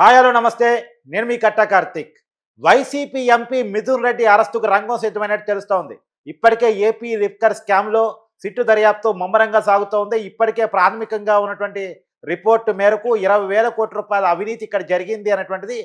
Hi hello నమస్తే. నేను మీ కట్ట కార్తిక్. వైసీపీ ఎంపీ మిథున్ రెడ్డి అరెస్టుకు రంగం సిద్ధమైనట్టు తెలుస్తోంది ఇప్పటికే ఏపీ లిఫ్కర్ స్కామ్లో సిట్టు దర్యాప్తు ముమ్మరంగా సాగుతోంది ఇప్పటికే ప్రాథమికంగా ఉన్నటువంటి రిపోర్టు మేరకు ఇరవై వేల కోట్ల రూపాయల అవినీతి ఇక్కడ జరిగింది అనేటువంటిది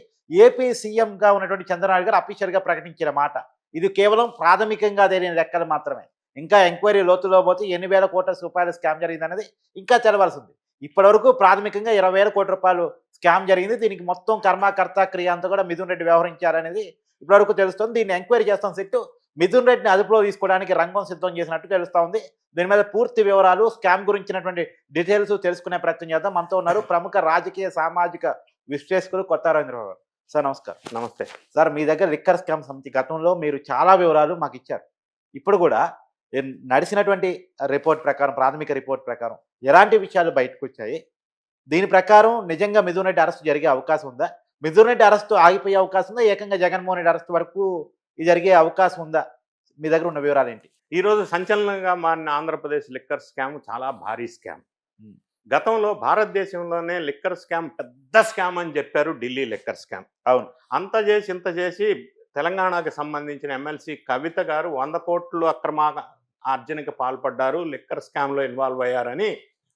ఏపీ సీఎంగా ఉన్నటువంటి చంద్రబాబు గారు అఫీషియల్గా ప్రకటించిన మాట. ఇది కేవలం ప్రాథమికంగా తెలియని లెక్కలు మాత్రమే. ఇంకా ఎంక్వైరీ లోతులో పోతే ఎన్ని వేల కోట్ల రూపాయల స్కామ్ జరిగిందనేది ఇంకా తెలవాల్సింది ఇప్పటివరకు ప్రాథమికంగా ఇరవై వేల కోట్ల రూపాయలు స్కామ్ జరిగింది. దీనికి మొత్తం కర్మకర్త క్రియ అంతా కూడా మిథున్ రెడ్డి వ్యవహరించారనేది ఇప్పటివరకు తెలుస్తుంది. దీన్ని ఎంక్వైరీ చేస్తాం సిట్టు. మిథున్ రెడ్డిని అదుపులో తీసుకోవడానికి రంగం సిద్ధం చేసినట్టు తెలుస్తూ ఉంది. దీని మీద పూర్తి వివరాలు స్కామ్ గురించినటువంటి డీటెయిల్స్ తెలుసుకునే ప్రయత్నం చేద్దాం. మనతో ఉన్నారు ప్రముఖ రాజకీయ సామాజిక విశ్లేషకులు కొత్త గారు. సార్ నమస్కారం. నమస్తే. సార్ మీ దగ్గర లిక్కర్ స్కామ్ సమితి గతంలో మీరు చాలా వివరాలు మాకు ఇచ్చారు. ఇప్పుడు కూడా నడిచినటువంటి రిపోర్ట్ ప్రకారం ప్రాథమిక రిపోర్ట్ ప్రకారం ఎలాంటి విషయాలు బయటకు వచ్చాయి? దీని ప్రకారం నిజంగా మిథున్ రెడ్డి అరెస్ట్ జరిగే అవకాశం ఉందా? మిథున్ రెడ్డి అరెస్ట్ ఆగిపోయే అవకాశం ఉందా? ఏకంగా జగన్మోహన్ రెడ్డి అరెస్ట్ వరకు ఇది జరిగే అవకాశం ఉందా? మీ దగ్గర ఉన్న వివరాలు ఏంటి ఈ రోజు సంచలనంగా మారిన ఆంధ్రప్రదేశ్ లిక్కర్ స్కామ్ చాలా భారీ స్కామ్. గతంలో భారతదేశంలోనే లిక్కర్ స్కామ్ పెద్ద స్కామ్ అని చెప్పారు ఢిల్లీ లిక్కర్ స్కామ్. అవును. అంత చేసి ఇంత చేసి తెలంగాణకు సంబంధించిన ఎమ్మెల్సీ కవిత గారు వంద కోట్లు అక్రమ ఆర్జనకి పాల్పడ్డారు లిక్కర్ స్కామ్లో ఇన్వాల్వ్ అయ్యారని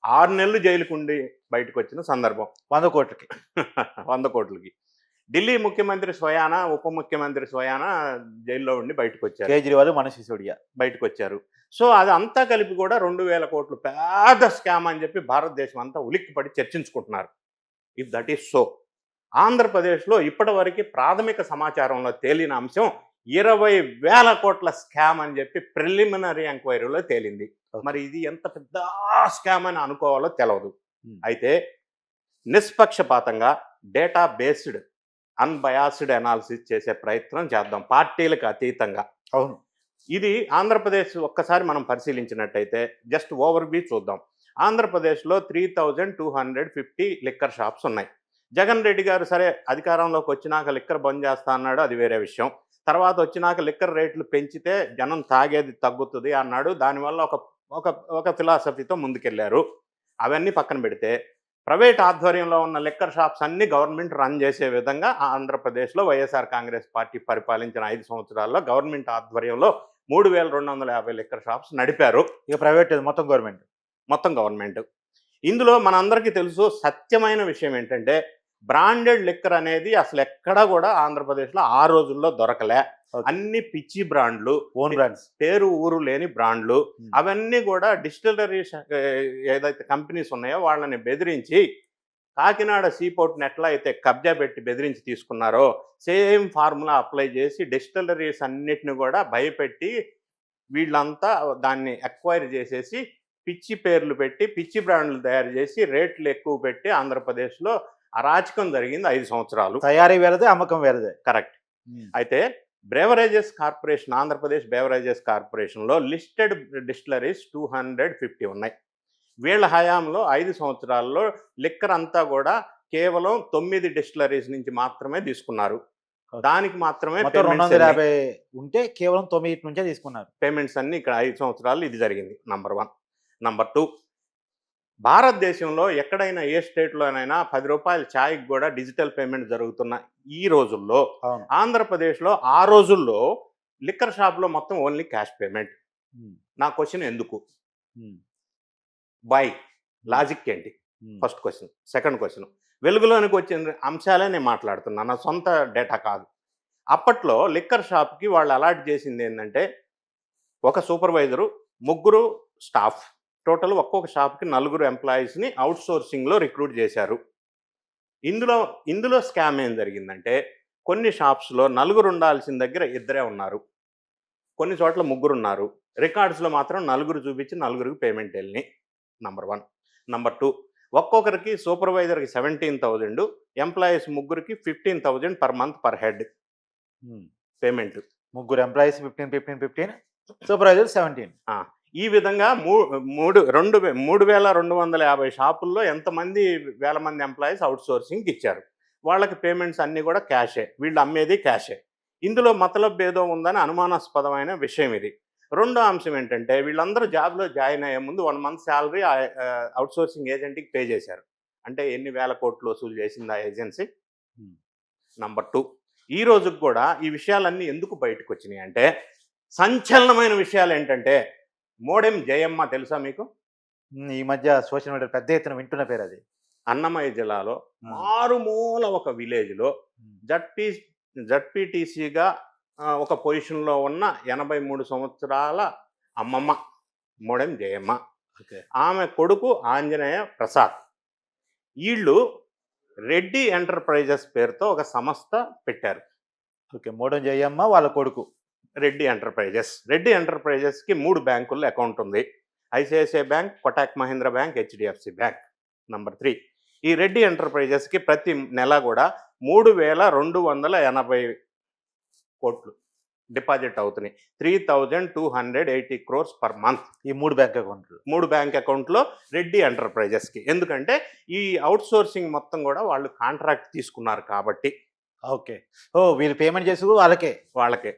ఆరు నెలలు జైలుకుండి బయటకు వచ్చిన సందర్భం. వంద కోట్లకి. వంద కోట్లకి. ఢిల్లీ ముఖ్యమంత్రి స్వయాన ఉప ముఖ్యమంత్రి స్వయాన జైల్లో ఉండి బయటకు వచ్చారు కేజ్రీవాల్ మనీష్ సిసోడియా బయటకు వచ్చారు సో అది అంతా కలిపి కూడా రెండు వేల కోట్లు పెద్ద స్కామ్ అని చెప్పి భారతదేశం అంతా ఉలిక్కిపడి చర్చించుకుంటున్నారు. If that is so. ఆంధ్రప్రదేశ్లో ఇప్పటివరకు ప్రాథమిక సమాచారంలో తేలిన అంశం ఇరవై వేల కోట్ల స్కామ్ అని చెప్పి ప్రిలిమినరీ ఎంక్వైరీలో తేలింది. మరి ఇది ఎంత పెద్ద స్కామ్ అని అనుకోవాలో తెలవదు. అయితే నిష్పక్షపాతంగా డేటా బేస్డ్ అన్బయాస్డ్ అనాలిసిస్ చేసే ప్రయత్నం చేద్దాం పార్టీలకు అతీతంగా. అవును. ఇది ఆంధ్రప్రదేశ్ ఒక్కసారి మనం పరిశీలించినట్టయితే జస్ట్ ఓవర్ వ్యూ చూద్దాం. ఆంధ్రప్రదేశ్లో three thousand two hundred fifty liquor shops ఉన్నాయి. జగన్ రెడ్డి గారు సరే అధికారంలోకి వచ్చినాక లిక్కర్ బంద్ చేస్తా అన్నాడు అది వేరే విషయం. తర్వాత వచ్చినాక లిక్కర్ రేట్లు పెంచితే జనం తాగేది తగ్గుతుంది అన్నాడు. దానివల్ల ఒక ఒక ఒక ఫిలాసఫీతో ముందుకెళ్ళారు అవన్నీ పక్కన పెడితే ప్రైవేట్ ఆధ్వర్యంలో ఉన్న లిక్కర్ షాప్స్ అన్ని గవర్నమెంట్ రన్ చేసే విధంగా ఆంధ్రప్రదేశ్లో వైఎస్ఆర్ కాంగ్రెస్ పార్టీ పరిపాలించిన ఐదు సంవత్సరాల్లో గవర్నమెంట్ ఆధ్వర్యంలో మూడు వేల రెండు వందల యాభై లిక్కర్ షాప్స్ నడిపారు. ఇక ప్రైవేట్ మొత్తం గవర్నమెంట్. మొత్తం గవర్నమెంట్. ఇందులో మనందరికీ తెలుసు సత్యమైన విషయం ఏంటంటే బ్రాండెడ్ లిక్కర్ అనేది అసలు ఎక్కడా కూడా ఆంధ్రప్రదేశ్లో ఆ రోజుల్లో దొరకలే. అన్ని పిచ్చి బ్రాండ్లు ఓన్ బ్రాండ్స్ పేరు ఊరు లేని బ్రాండ్లు. అవన్నీ కూడా డిస్టిలరీ ఏదైతే కంపెనీస్ ఉన్నాయో వాళ్ళని బెదిరించి కాకినాడ సీపోర్ట్ని ఎట్లా అయితే కబ్జా పెట్టి బెదిరించి తీసుకున్నారో సేమ్ ఫార్ములా అప్లై చేసి డిస్టిలరీస్ అన్నిటిని కూడా భయపెట్టి వీళ్ళంతా దాన్ని అక్వైర్ చేసేసి పిచ్చి పేర్లు పెట్టి పిచ్చి బ్రాండ్లు తయారు చేసి రేట్లు ఎక్కువ పెట్టి ఆంధ్రప్రదేశ్లో అరాచకం జరిగింది ఐదు సంవత్సరాలు. తయారీ వేరేదే అమ్మకం వేరేదే కరెక్ట్. అయితే బ్రేవరేజెస్ కార్పొరేషన్ ఆంధ్రప్రదేశ్ బ్రేవరేజెస్ కార్పొరేషన్లో listed distilleries two hundred fifty ఉన్నాయి. వీళ్ళ హయాంలో ఐదు సంవత్సరాల్లో లిక్కర్ అంతా కూడా కేవలం తొమ్మిది డిస్టిలరీస్ నుంచి మాత్రమే తీసుకున్నారు. దానికి మాత్రమే మొత్తం రెండు వందల యాభై ఉంటే కేవలం తొమ్మిది నుంచే తీసుకున్నారు. పేమెంట్స్ అన్ని ఇక్కడ ఐదు సంవత్సరాలు ఇది జరిగింది నంబర్ వన్. నంబర్ టూ భారతదేశంలో ఎక్కడైనా ఏ స్టేట్లోనైనా పది రూపాయల ఛాయ్కి కూడా డిజిటల్ పేమెంట్ జరుగుతున్న ఈ రోజుల్లో ఆంధ్రప్రదేశ్లో ఆ రోజుల్లో లిక్కర్ షాప్లో మొత్తం ఓన్లీ క్యాష్ పేమెంట్. నా క్వశ్చన్ ఎందుకు? బై లాజిక్ ఏంటి. First question. Second question. వెలుగులోనికి వచ్చిన అంశాలే నేను మాట్లాడుతున్నాను నా సొంత డేటా కాదు. అప్పట్లో లిక్కర్ షాప్కి వాళ్ళు అలాట్ చేసింది ఏంటంటే ఒక సూపర్వైజరు ముగ్గురు స్టాఫ్. టోటల్ ఒక్కొక్క షాప్కి నలుగురు ఎంప్లాయీస్ని అవుట్ సోర్సింగ్లో రిక్రూట్ చేశారు. ఇందులో ఇందులో స్కామ్ ఏం జరిగిందంటే కొన్ని షాప్స్లో నలుగురు ఉండాల్సిన దగ్గర ఇద్దరే ఉన్నారు. కొన్ని చోట్ల ముగ్గురు ఉన్నారు రికార్డ్స్లో మాత్రం నలుగురు చూపించి నలుగురికి పేమెంట్ వెళ్ళినాయి. Number one. Number two. ఒక్కొక్కరికి సూపర్వైజర్కి సెవెంటీన్ థౌజండ్ ఎంప్లాయీస్ ముగ్గురికి fifteen thousand per month per head. Payment. ముగ్గురు employees fifteen fifteen fifteen supervisor seventeen. ఈ విధంగా మూ మూడు రెండు మూడు వేల రెండు వందల యాభై షాపుల్లో ఎంతమంది వేల మంది ఎంప్లాయీస్ అవుట్ సోర్సింగ్కి ఇచ్చారు. వాళ్ళకి పేమెంట్స్ అన్నీ కూడా క్యాషే. వీళ్ళు అమ్మేది క్యాషే. ఇందులో మతలబ్ ఏదో ఉందని అనుమానాస్పదమైన విషయం ఇది. రెండో అంశం ఏంటంటే వీళ్ళందరూ జాబ్లో జాయిన్ అయ్యే ముందు one month salary outsourcing ఏజెంట్కి పే చేశారు. అంటే ఎన్ని వేల కోట్లు వసూలు చేసింది ఆ ఏజెన్సీ. Number two. ఈ రోజుకి కూడా ఈ విషయాలన్నీ ఎందుకు బయటకు వచ్చినాయి అంటే సంచలనమైన విషయాలు ఏంటంటే మోడెం జయమ్మ తెలుసా మీకు? ఈ మధ్య సోషల్ మీడియా పెద్ద ఎత్తున వింటున్న పేరు అది. అన్నమయ్య జిల్లాలో మారుమూల ఒక విలేజ్లో జడ్పీ జడ్పీటీసీగా ఒక పొజిషన్లో ఉన్న ఎనభై మూడు సంవత్సరాల అమ్మమ్మ మోడెం జయమ్మ. ఓకే. ఆమె కొడుకు ఆంజనేయ ప్రసాద్. వీళ్ళు రెడ్డి ఎంటర్ప్రైజెస్ పేరుతో ఒక సంస్థ పెట్టారు. ఓకే మోడన్ జయమ్మ వాళ్ళ కొడుకు. రెడ్డి ఎంటర్ప్రైజెస్. రెడ్డి ఎంటర్ప్రైజెస్కి మూడు బ్యాంకుల్లో అకౌంట్ ఉంది. ICICI bank Kotak Mahindra bank HDFC bank number three. ఈ రెడ్డి ఎంటర్ప్రైజెస్కి ప్రతి నెల కూడా మూడు వేల రెండు వందల ఎనభై కోట్లు డిపాజిట్ అవుతున్నాయి. Three thousand two hundred eighty crores per month. ఈ మూడు బ్యాంక్ అకౌంట్లు. మూడు బ్యాంక్ అకౌంట్లో రెడ్డి ఎంటర్ప్రైజెస్కి. ఎందుకంటే ఈ అవుట్ సోర్సింగ్ మొత్తం కూడా వాళ్ళు కాంట్రాక్ట్ తీసుకున్నారు కాబట్టి. ఓకే. ఓ వీళ్ళు పేమెంట్ చేసి వాళ్ళకే? వాళ్ళకే.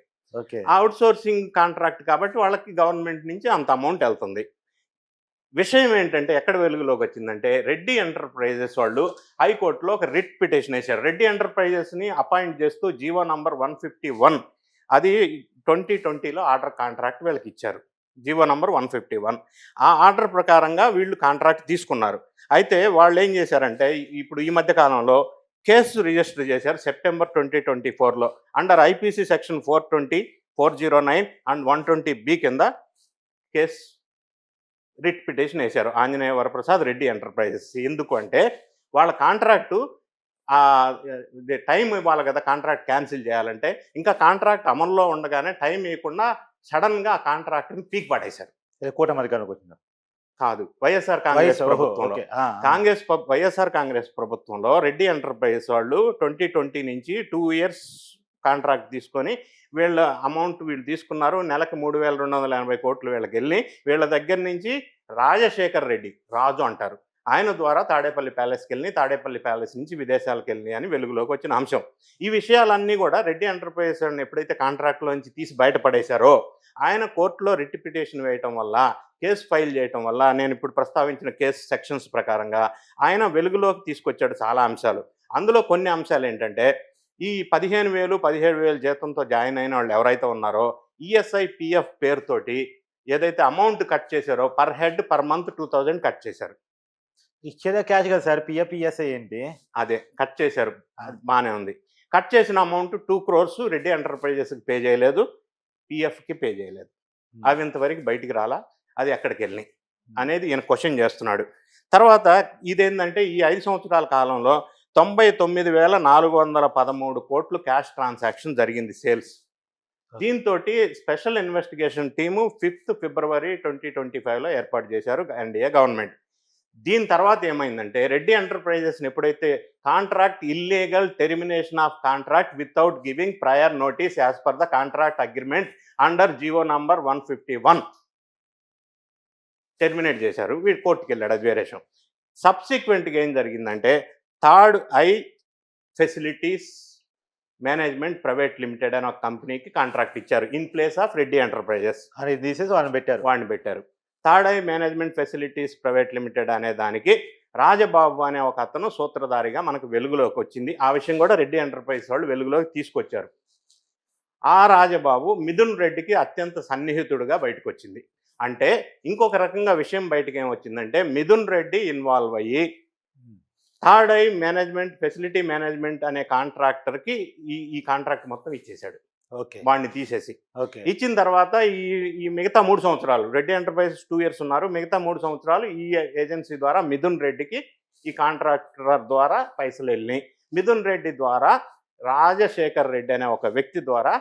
అవుట్ సోర్సింగ్ కాంట్రాక్ట్ కాబట్టి వాళ్ళకి గవర్నమెంట్ నుంచి అంత అమౌంట్ వెళ్తుంది. విషయం ఏంటంటే ఎక్కడ వెలుగులోకి వచ్చిందంటే రెడ్డి ఎంటర్ప్రైజెస్ వాళ్ళు హైకోర్టులో ఒక రిట్ పిటిషన్ వేశారు. రెడ్డి ఎంటర్ప్రైజెస్ని అపాయింట్ చేస్తూ GO number one fifty one అది ట్వంటీ ట్వంటీలో ఆర్డర్ కాంట్రాక్ట్ వీళ్ళకి ఇచ్చారు. GO number one fifty one. ఆ ఆర్డర్ ప్రకారంగా వీళ్ళు కాంట్రాక్ట్ తీసుకున్నారు. అయితే వాళ్ళు ఏం చేశారంటే ఇప్పుడు ఈ మధ్య కాలంలో కేసు రిజిస్టర్ చేశారు సెప్టెంబర్ ట్వంటీ ట్వంటీ ఫోర్లో. Under IPC section four twenty four zero nine and one twenty B కింద కేస్ రిట్ పిటిషన్ వేశారు. ఆంజనేయ వరప్రసాద్ రెడ్డి ఎంటర్ప్రైజెస్. ఎందుకు అంటే వాళ్ళ కాంట్రాక్టు టైం ఇవ్వాలి కదా కాంట్రాక్ట్ క్యాన్సిల్ చేయాలంటే ఇంకా కాంట్రాక్ట్ అమల్లో ఉండగానే టైం ఇవ్వకుండా సడన్గా ఆ కాంట్రాక్ట్ని పీక్ పడేశారు. కూటమి అధికారులకు వచ్చింది? కాదు. వైఎస్ఆర్ కాంగ్రెస్ ప్రభుత్వంలో. కాంగ్రెస్ వైఎస్ఆర్ కాంగ్రెస్ ప్రభుత్వంలో రెడ్డి ఎంటర్ప్రైజెస్ వాళ్ళు ట్వంటీ ట్వంటీ నుంచి టూ ఇయర్స్ కాంట్రాక్ట్ తీసుకొని వీళ్ళ అమౌంట్ వీళ్ళు తీసుకున్నారు. నెలకు మూడు వేల రెండు వందల ఎనభై కోట్లు వీళ్ళకి వెళ్ళి వీళ్ళ దగ్గర నుంచి రాజశేఖర్ రెడ్డి రాజు అంటారు. ఆయన ద్వారా తాడేపల్లి ప్యాలెస్కి వెళ్ళి తాడేపల్లి ప్యాలెస్ నుంచి విదేశాలకు వెళ్ళి అని వెలుగులోకి వచ్చిన అంశం. ఈ విషయాలన్నీ కూడా రెడ్డి ఎంటర్ప్రైజెస్ ఎప్పుడైతే కాంట్రాక్ట్లోంచి తీసి బయటపడేశారో ఆయన కోర్టులో రిట్ పిటిషన్ వేయటం వల్ల కేసు ఫైల్ చేయటం వల్ల నేను ఇప్పుడు ప్రస్తావించిన కేసు సెక్షన్స్ ప్రకారంగా ఆయన వెలుగులోకి తీసుకొచ్చాడు చాలా అంశాలు. అందులో కొన్ని అంశాలు ఏంటంటే ఈ పదిహేను వేలు పదిహేడు వేలు జీతంతో జాయిన్ అయిన వాళ్ళు ఎవరైతే ఉన్నారో ఈఎస్ఐ పిఎఫ్ పేరుతోటి ఏదైతే అమౌంట్ కట్ చేశారో per head per month two thousand cut చేశారు. ఇచ్చేదే క్యాష్ కదా సార్. పిఎఫ్ పిఎస్ఐ ఏంటి? అదే. కట్ చేశారు. బాగానే ఉంది. కట్ చేసిన అమౌంట్ టూ క్రోర్స్ రెడ్డి ఎంటర్ప్రైజెస్కి పే చేయలేదు. పిఎఫ్కి పే చేయలేదు. అవి ఇంతవరకు బయటికి రాలా? అది ఎక్కడికి వెళ్ళినాయి? అనేది ఈయన క్వశ్చన్ చేస్తున్నాడు. తర్వాత ఇదేంటంటే ఈ ఐదు సంవత్సరాల కాలంలో తొంభై తొమ్మిది వేల నాలుగు వందల పదమూడు కోట్లు క్యాష్ ట్రాన్సాక్షన్ జరిగింది సేల్స్. దీంతో special investigation team fifth February twenty twenty ఫైవ్లో ఏర్పాటు చేశారు. ఎన్డీఏ గవర్నమెంట్ దీని తర్వాత ఏమైందంటే రెడ్డి ఎంటర్ప్రైజెస్ని ఎప్పుడైతే contract illegal termination of contract without giving prior notice as per the contract agreement under GO number one fifty one terminate చేశారు. వీడు కోర్టుకి వెళ్ళాడు అది వేరే విషయం. సబ్సిక్వెంట్గా ఏం జరిగిందంటే third eye facilities management private limited అనే ఒక కంపెనీకి కాంట్రాక్ట్ ఇచ్చారు. In place of Reddy enterprises. అని తీసేసి వాళ్ళని పెట్టారు. వాడిని పెట్టారు. Third eye management facilities private limited అనే దానికి రాజబాబు అనే ఒక అతను సూత్రధారిగా మనకు వెలుగులోకి వచ్చింది. ఆ విషయం కూడా రెడ్డి ఎంటర్ప్రైజ్ వాళ్ళు వెలుగులోకి తీసుకొచ్చారు. ఆ రాజబాబు మిథున్ రెడ్డికి అత్యంత సన్నిహితుడుగా బయటకు వచ్చింది అంటే ఇంకొక రకంగా విషయం బయటకు ఏమొచ్చిందంటే మిథున్ రెడ్డి ఇన్వాల్వ్ అయ్యి third eye management facility management అనే కాంట్రాక్టర్కి ఈ ఈ కాంట్రాక్ట్ మొత్తం ఇచ్చేశాడు. వాడిని తీసేసి. ఓకే. ఇచ్చిన తర్వాత ఈ ఈ మిగతా మూడు సంవత్సరాలు రెడ్డి ఎంటర్ప్రైజెస్ టూ ఇయర్స్ ఉన్నారు. మిగతా మూడు సంవత్సరాలు ఈ ఏజెన్సీ ద్వారా మిథున్ రెడ్డికి ఈ కాంట్రాక్టర్ ద్వారా పైసలు వెళ్ళినాయి. మిథున్ రెడ్డి ద్వారా రాజశేఖర్ రెడ్డి అనే ఒక వ్యక్తి ద్వారా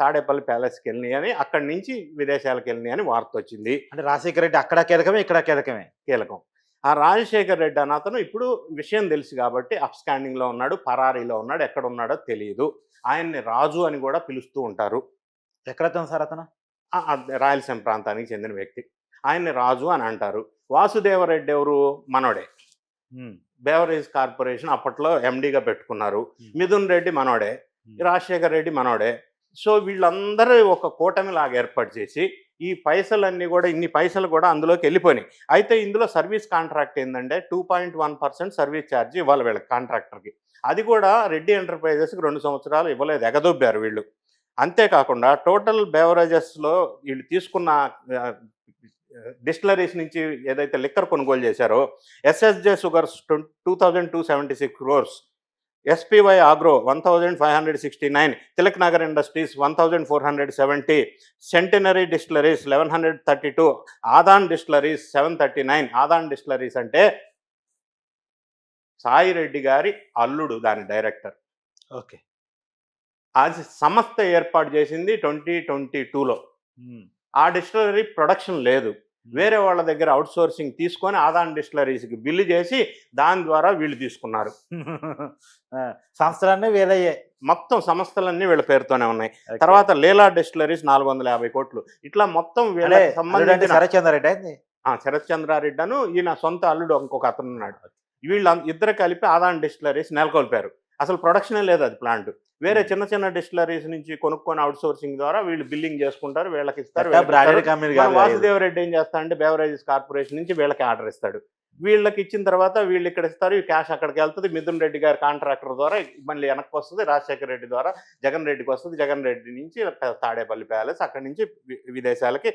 తాడేపల్లి ప్యాలెస్కి వెళ్ళినాయి అని అక్కడి నుంచి విదేశాలకు వెళ్ళినాయి అని వార్త వచ్చింది. అంటే రాజశేఖర రెడ్డి అక్కడ కీలకమే ఇక్కడ కీలకమే? కీలకం. ఆ రాజశేఖర్ రెడ్డి అన్న అతను ఇప్పుడు విషయం తెలుసు కాబట్టి అప్స్టాండింగ్లో ఉన్నాడు పరారీలో ఉన్నాడు ఎక్కడ ఉన్నాడో తెలియదు ఆయన్ని రాజు అని కూడా పిలుస్తూ ఉంటారు. ఎక్కడ అతను? సార్ అతను రాయలసీమ ప్రాంతానికి చెందిన వ్యక్తి. ఆయన్ని రాజు అని అంటారు. వాసుదేవరెడ్డి ఎవరు? మనోడే. బేవరేజ్ కార్పొరేషన్ అప్పట్లో ఎండీగా పెట్టుకున్నారు. మిథున్ రెడ్డి మనోడే. రాజశేఖర్ రెడ్డి మనోడే. సో వీళ్ళందరూ ఒక కూటమి లాగా ఏర్పాటు చేసి ఈ పైసలన్నీ కూడా ఇన్ని పైసలు కూడా అందులోకి వెళ్ళిపోయినాయి. అయితే ఇందులో సర్వీస్ కాంట్రాక్ట్ ఏంటంటే two point one percent service charge ఇవ్వాలి వీళ్ళకి కాంట్రాక్టర్కి. అది కూడా రెడ్డి ఎంటర్ప్రైజెస్కి రెండు సంవత్సరాలు ఇవ్వలేదు ఎగదొబ్బారు వీళ్ళు. అంతేకాకుండా టోటల్ బెవరేజెస్లో వీళ్ళు తీసుకున్న డిస్టిలరీస్ నుంచి ఏదైతే లిక్కర్ కొనుగోలు చేశారో SSJ sugars two thousand two seventy six crores SPY agro one thousand five hundred sixty nine Tilak Nagar industries one thousand four hundred seventy centenary distilleries eleven hundred thirty two Adan distilleries seven thirty nine Adan distilleries అంటే సాయి రెడ్డి గారి అల్లుడు దాని director. Okay. అది సంస్థ ఏర్పాటు చేసింది twenty twenty టూలో ఆ డిస్టిలరీ ప్రొడక్షన్ లేదు. వేరే వాళ్ళ దగ్గర అవుట్ సోర్సింగ్ తీసుకొని ఆదాన్ డిస్టిలరీస్కి బిల్లు చేసి దాని ద్వారా వీళ్ళు తీసుకున్నారు. సంస్థలన్నీ వేరయ్యే మొత్తం సంస్థలన్నీ వీళ్ళ పేరుతోనే ఉన్నాయి. తర్వాత లీలా డిస్టిలరీస్ నాలుగు వందల యాభై కోట్లు. ఇట్లా మొత్తం అల్లుడంటే సంబంధించిన శరత్చంద్రారెడ్డి శరత్ చంద్రారెడ్డి అను ఈయన సొంత అల్లుడు ఇంకొక అతను ఉన్నాడు. వీళ్ళు ఇద్దరు కలిపి ఆదాన్ డిస్టిలరీస్ నెలకొల్పారు. అసలు ప్రొడక్షనే లేదు అది ప్లాంట్ వేరే చిన్న చిన్న డిస్టిలరీస్ నుంచి కొనుక్కొని అవుట్ సోర్సింగ్ ద్వారా వీళ్ళు బిల్లింగ్ చేసుకుంటారు వీళ్ళకి ఇస్తారు వీళ్ళకి బ్రాండెడ్ ఇస్తారు. కంపెనీ మన కాదు వాసుదేవ రెడ్డి ఏం చేస్తా అంటే బెవరేజెస్ కార్పొరేషన్ నుంచి వీళ్ళకి ఆర్డర్ ఇస్తాడు. వీళ్ళకి ఇచ్చిన తర్వాత వీళ్ళు ఇక్కడ ఇస్తారు ఈ క్యాష్ అక్కడికి వెళ్తుంది. మిథున్ రెడ్డి గారి కాంట్రాక్టర్ ద్వారా మళ్ళీ వెనక్కి వస్తుంది రాజశేఖర రెడ్డి ద్వారా జగన్ రెడ్డికి వస్తుంది. జగన్ రెడ్డి నుంచి తాడేపల్లి ప్యాలెస్ అక్కడి నుంచి వి- విదేశాలకి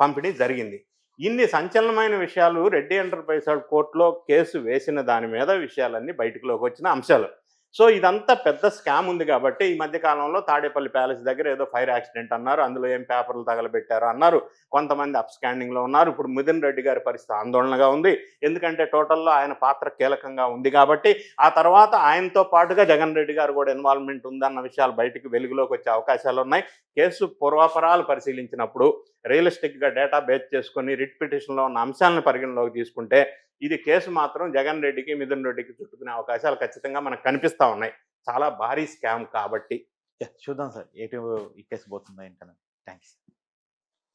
పంపిణీ జరిగింది. ఇన్ని సంచలనమైన విషయాలు రెడ్డి ఎంటర్ప్రైజ్ కోర్టులో కేసు వేసిన దాని మీద విషయాలన్నీ బయటకులోకి వచ్చిన అంశాలు. సో ఇదంతా పెద్ద స్కామ్ ఉంది కాబట్టి ఈ మధ్య కాలంలో తాడేపల్లి ప్యాలెస్ దగ్గర ఏదో ఫైర్ యాక్సిడెంట్ అన్నారు. అందులో ఏం పేపర్లు తగలబెట్టారు అన్నారు. కొంతమంది అప్ స్కాండింగ్లో ఉన్నారు. ఇప్పుడు మిథున్ రెడ్డి గారి పరిస్థితి ఆందోళనగా ఉంది. ఎందుకంటే టోటల్లో ఆయన పాత్ర కీలకంగా ఉంది కాబట్టి ఆ తర్వాత ఆయనతో పాటుగా జగన్ రెడ్డి గారు కూడా ఇన్వాల్వ్మెంట్ ఉందన్న విషయాలు బయటికి వెలుగులోకి వచ్చే అవకాశాలు ఉన్నాయి. కేసు పూర్వాపరాలు పరిశీలించినప్పుడు రియలిస్టిక్గా డేటా బేస్ చేసుకొని రిట్ పిటిషన్లో ఉన్న అంశాలను పరిగణలోకి తీసుకుంటే ఇది కేసు మాత్రం జగన్ రెడ్డికి మిథున్ రెడ్డికి చుట్టుకునే అవకాశాలు ఖచ్చితంగా మనకు కనిపిస్తూ ఉన్నాయి. చాలా భారీ స్కామ్ కాబట్టి. చూద్దాం సార్. ఎటు ఈ కేసు పోతుందో ఏంటనే థ్యాంక్స్